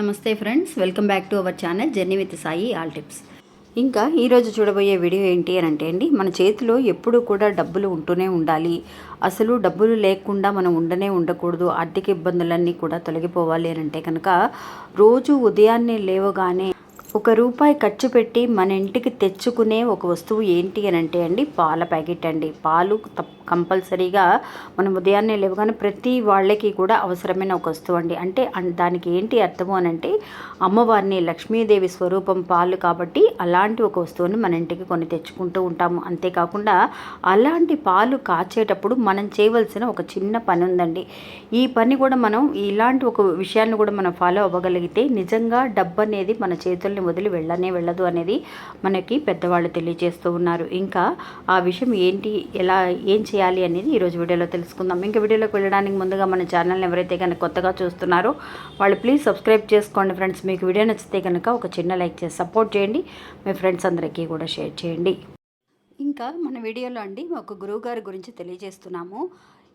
నమస్తే friends welcome back to our channel journey with Sai all tips. ఇంకా ఈరోజు చూడబోయే వీడియో ఏంటి అని అంటే అండి మన చేతిలో ఎప్పుడూ కూడా డబ్బులు ఉంటూనే ఉండాలి. అసలు డబ్బులు లేకుండా మనం ఉండనే ఉండకూడదు. ఆర్థిక ఇబ్బందులన్నీ కూడా తొలగిపోవాలి అని అంటే కనుక రోజు ఉదయాన్నే లేవగానే ఒక రూపాయి ఖర్చు పెట్టి మన ఇంటికి తెచ్చుకునే ఒక వస్తువు ఏంటి అని అంటే అండి పాల ప్యాకెట్ అండి. పాలు కంపల్సరీగా మనం ఉదయాన్నే లేవగానే ప్రతి వాళ్ళకి కూడా అవసరమైన ఒక వస్తువు అండి. అంటే దానికి ఏంటి అర్థము అని అంటే అమ్మవారిని లక్ష్మీదేవి స్వరూపం పాలు కాబట్టి అలాంటి ఒక వస్తువుని మన ఇంటికి కొని తెచ్చుకుంటూ ఉంటాము. అంతేకాకుండా అలాంటి పాలు కాచేటప్పుడు మనం చేయవలసిన ఒక చిన్న పని ఉందండి. ఈ పని కూడా మనం ఇలాంటి ఒక విషయాన్ని కూడా మనం ఫాలో అవ్వగలిగితే నిజంగా డబ్బు అనేది మన చేతుల్లో చేతుల్ని వదిలి వెళ్ళనే వెళ్ళదు అనేది మనకి పెద్దవాళ్ళు తెలియజేస్తూ ఉన్నారు. ఇంకా ఆ విషయం ఏంటి ఎలా ఏం చేయాలి అనేది ఈరోజు వీడియోలో తెలుసుకుందాం. ఇంకా వీడియోలోకి వెళ్ళడానికి ముందుగా మన ఛానల్ని ఎవరైతే కనుక కొత్తగా చూస్తున్నారో వాళ్ళు ప్లీజ్ సబ్స్క్రైబ్ చేసుకోండి ఫ్రెండ్స్. మీకు వీడియో నచ్చితే కనుక ఒక చిన్న లైక్ చేసి సపోర్ట్ చేయండి. మీ ఫ్రెండ్స్ అందరికీ కూడా షేర్ చేయండి. ఇంకా మన వీడియోలో అండి ఒక గురువు గారి గురించి తెలియజేస్తున్నాము.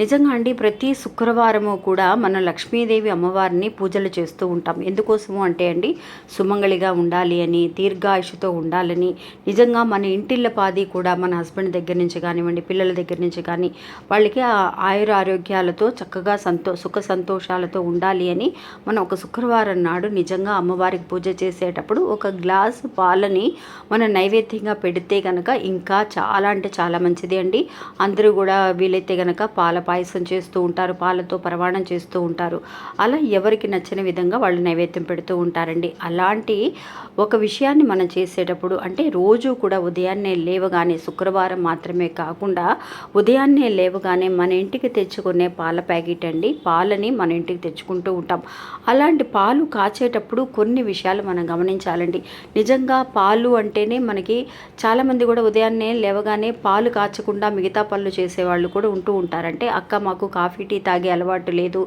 నిజంగా అండి ప్రతి శుక్రవారము కూడా మనం లక్ష్మీదేవి అమ్మవారిని పూజలు చేస్తూ ఉంటాం. ఎందుకోసము అంటే అండి సుమంగళిగా ఉండాలి అని దీర్ఘాయుషుతో ఉండాలని నిజంగా మన ఇంటిళ్ళ పాది కూడా మన హస్బెండ్ దగ్గర నుంచి కానివ్వండి పిల్లల దగ్గర నుంచి కానీ వాళ్ళకి ఆ ఆయుర ఆరోగ్యాలతో చక్కగా సంతో సుఖ సంతోషాలతో ఉండాలి అని మనం ఒక శుక్రవారం నాడు నిజంగా అమ్మవారికి పూజ చేసేటప్పుడు ఒక గ్లాస్ పాలని మనం నైవేద్యంగా పెడితే కనుక ఇంకా చాలా అంటే చాలా మంచిది అండి. అందరూ కూడా వీలైతే కనుక పాల పాయసం చేస్తూ ఉంటారు పాలతో పరవాణం చేస్తూ ఉంటారు. అలా ఎవరికి నచ్చిన విధంగా వాళ్ళు నైవేద్యం పెడుతూ ఉంటారండి. అలాంటి ఒక విషయాన్ని మనం చేసేటప్పుడు అంటే రోజు కూడా ఉదయాన్నే లేవగానే శుక్రవారం మాత్రమే కాకుండా ఉదయాన్నే లేవగానే మన ఇంటికి తెచ్చుకునే పాల ప్యాకెట్ అండి. పాలని మన ఇంటికి తెచ్చుకుంటూ ఉంటాం. అలాంటి పాలు కాచేటప్పుడు కొన్ని విషయాలు మనం గమనించాలండి. నిజంగా పాలు అంటేనే మనకి చాలామంది కూడా ఉదయాన్నే లేవగానే పాలు కాచకుండా మిగతా పనులు చేసేవాళ్ళు కూడా ఉంటూ ఉంటారంటే అక్క మాకు కాఫీ టీ తాగే అలవాటు లేదు.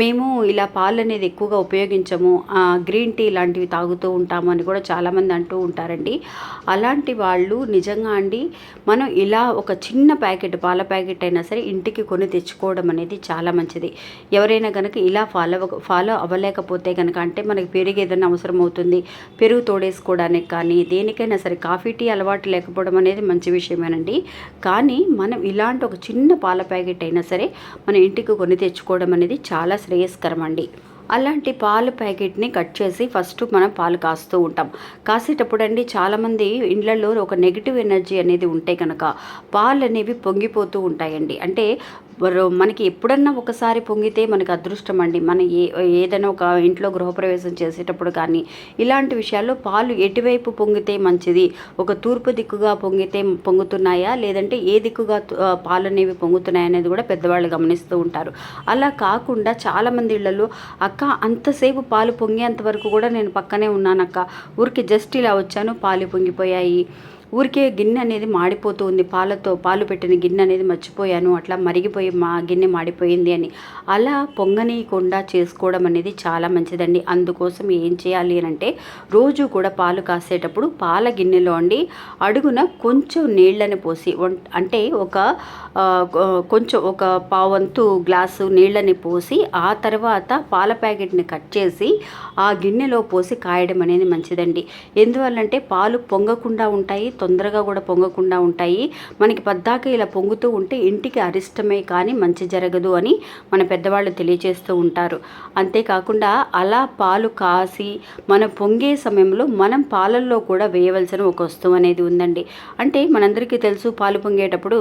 మేము ఇలా పాలు అనేది ఎక్కువగా ఉపయోగించము. గ్రీన్ టీ లాంటివి తాగుతూ ఉంటాము అని కూడా చాలామంది అంటూ ఉంటారండి. అలాంటి వాళ్ళు నిజంగా అండి మనం ఇలా ఒక చిన్న ప్యాకెట్ పాల ప్యాకెట్ అయినా సరే ఇంటికి కొని తెచ్చుకోవడం అనేది చాలా మంచిది. ఎవరైనా కనుక ఇలా ఫాలో ఫాలో అవ్వలేకపోతే కనుక అంటే మనకి పెరుగు ఏదైనా అవసరం అవుతుంది. పెరుగు తోడేసుకోవడానికి కానీ దేనికైనా సరే కాఫీ టీ అలవాటు లేకపోవడం అనేది మంచి విషయమేనండి. కానీ మనం ఇలాంటి ఒక చిన్న పాల ప్యాకెట్ అయినా సరే మన ఇంటికి కొని తెచ్చుకోవడం అనేది చాలా శ్రేయస్కరం అండి అలాంటి పాల ప్యాకెట్ని కట్ చేసి ఫస్ట్ మనం పాలు కాస్తూ ఉంటాం. కాసేటప్పుడు అండి చాలామంది ఇండ్లలో ఒక నెగిటివ్ ఎనర్జీ అనేది ఉంటే కనుక పాలు అనేవి పొంగిపోతూ ఉంటాయండి. అంటే మనకి ఎప్పుడన్నా ఒకసారి పొంగితే మనకి అదృష్టం అండి. మన ఏ ఏదైనా ఒక ఇంట్లో గృహప్రవేశం చేసేటప్పుడు కానీ ఇలాంటి విషయాల్లో పాలు ఎటువైపు పొంగితే మంచిది? ఒక తూర్పు దిక్కుగా పొంగితే పొంగుతున్నాయా? లేదంటే ఏ దిక్కుగా పాలు అనేవి పొంగుతున్నాయా అనేది కూడా పెద్దవాళ్ళు గమనిస్తూ ఉంటారు. అలా కాకుండా చాలామంది ఇళ్ళలో అక్క అంతసేపు పాలు పొంగేంత వరకు కూడా నేను పక్కనే ఉన్నానక్క. ఊరికి జస్ట్ ఇలా వచ్చాను పాలు పొంగిపోయాయి. ఊరికే గిన్నె అనేది మాడిపోతూ ఉంది పాలతో పాలు పెట్టిన గిన్నె అనేది మర్చిపోయాను. అట్లా మరిగిపోయి మా గిన్నె మాడిపోయింది అని. అలా పొంగనీయకుండా చేసుకోవడం అనేది చాలా మంచిదండి. అందుకోసం ఏం చేయాలి అని అంటే రోజు కూడా పాలు కాసేటప్పుడు పాల గిన్నెలో అండి అడుగున కొంచెం నీళ్ళని పోసి వం- అంటే ఒక కొంచెం ఒక పావంతు గ్లాసు నీళ్ళని పోసి ఆ తర్వాత పాల ప్యాకెట్ని కట్ చేసి ఆ గిన్నెలో పోసి కాయడం అనేది మంచిదండి. ఎందువల్లంటే పాలు పొంగకుండా ఉంటాయి తొందరగా కూడా పొంగకుండా ఉంటాయి. మనకి పద్దాక ఇలా పొంగుతూ ఉంటే ఇంటికి అరిష్టమే కానీ మంచి జరగదు అని మన పెద్దవాళ్ళు తెలియజేస్తూ ఉంటారు. అంతేకాకుండా అలా పాలు కాసి మనం పొంగే సమయంలో మనం పాలల్లో కూడా వేయవలసిన ఒక వస్తువు అనేది ఉందండి. అంటే మనందరికీ తెలుసు పాలు పొంగేటప్పుడు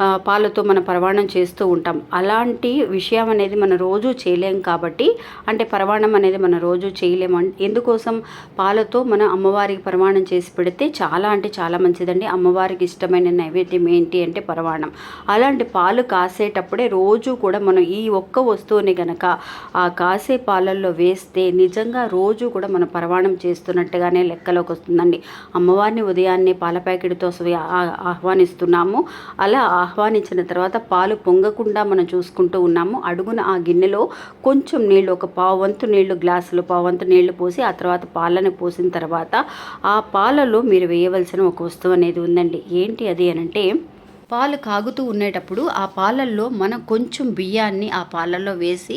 పాలతో మన పరవాణం చేస్తూ ఉంటాం. అలాంటి విషయం అనేది మనం రోజు చేయలేం కాబట్టి అంటే పరవాణం అనేది మనం రోజు చేయలేము. ఎందుకోసం? పాలతో మన అమ్మవారికి పరవాణం చేసి పెడితే చాలా అంటే చాలా మంచిదండి. అమ్మవారికి ఇష్టమైన నైవేద్యం ఏంటి అంటే పరవాణం. అలాంటి పాలు కాసేటప్పుడే రోజు కూడా మనం ఈ ఒక్క వస్తువుని గనక ఆ కాసే పాలల్లో వేస్తే నిజంగా రోజు కూడా మనం పరవాణం చేస్తున్నట్టుగానే లెక్కలోకి వస్తుందండి. అమ్మవారిని ఉదయాన్నే పాల ప్యాకెట్తో ఆహ్వానిస్తున్నాము. అలా ఆహ్వానించిన తర్వాత పాలు పొంగకుండా మనం చూసుకుంటూ ఉన్నాము. అడుగున ఆ గిన్నెలో కొంచెం నీళ్ళు ఒక పావు వంతు నీళ్ళు గ్లాసులు పావు వంతు నీళ్ళు పోసి ఆ తర్వాత పాలను పోసిన తర్వాత ఆ పాలలో మీరు వేయవలసిన ఒక వస్తువు అనేది ఉందండి. ఏంటి అది అనంటే పాలు కాగుతూ ఉండేటప్పుడు ఆ పాలల్లో మనం కొంచెం బియ్యాన్ని ఆ పాలల్లో వేసి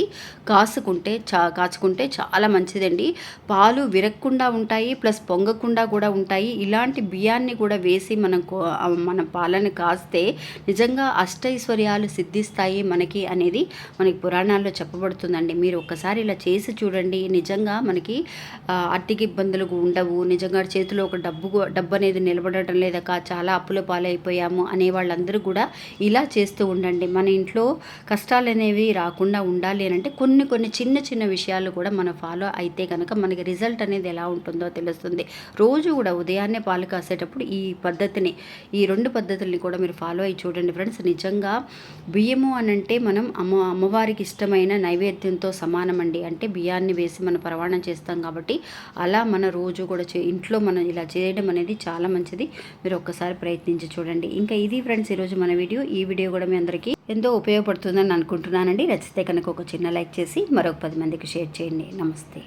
కాసుకుంటే చా కాచుకుంటే చాలా మంచిదండి. పాలు విరగకుండా ఉంటాయి ప్లస్ పొంగకుండా కూడా ఉంటాయి. ఇలాంటి బియ్యాన్ని కూడా వేసి మనం మన పాలను కాస్తే నిజంగా అష్టైశ్వర్యాలు సిద్ధిస్తాయి మనకి అనేది మనకి పురాణాల్లో చెప్పబడుతుందండి. మీరు ఒక్కసారి ఇలా చేసి చూడండి. నిజంగా మనకి ఆర్థిక ఇబ్బందులు ఉండవు. నిజంగా చేతిలో ఒక డబ్బు డబ్బు అనేది నిలబడటం లేదక చాలా అప్పుల పాలైపోయాము అనే వాళ్ళందరూ కూడా ఇలా చేస్తూ ఉండండి. మన ఇంట్లో కష్టాలు అనేవి రాకుండా ఉండాలి అని అంటే కొన్ని కొన్ని చిన్న చిన్న విషయాలు కూడా మనం ఫాలో అయితే కనుక మనకి రిజల్ట్ అనేది ఎలా ఉంటుందో తెలుస్తుంది. రోజు కూడా ఉదయాన్నే పాలు కాసేటప్పుడు ఈ పద్ధతిని ఈ రెండు పద్ధతుల్ని కూడా మీరు ఫాలో అయ్యి చూడండి ఫ్రెండ్స్. నిజంగా బియ్యము అని అంటే మనం అమ్మ అమ్మవారికి ఇష్టమైన నైవేద్యంతో సమానం అండి అంటే బియ్యాన్ని వేసి మనం ప్రవాణం చేస్తాం కాబట్టి అలా మన రోజు కూడా చే ఇంట్లో మనం ఇలా చేయడం అనేది చాలా మంచిది. మీరు ఒక్కసారి ప్రయత్నించి చూడండి. ఇంకా ఇది ఫ్రెండ్స్ ఈరోజు మన వీడియో ఈ వీడియో కూడా మీ అందరికీ ఎంతో ఉపయోగపడుతుందని అనుకుంటున్నానండి. నచ్చితే కనుక ఒక చిన్న లైక్ చేసి మరొక పది మందికి షేర్ చేయండి. నమస్తే.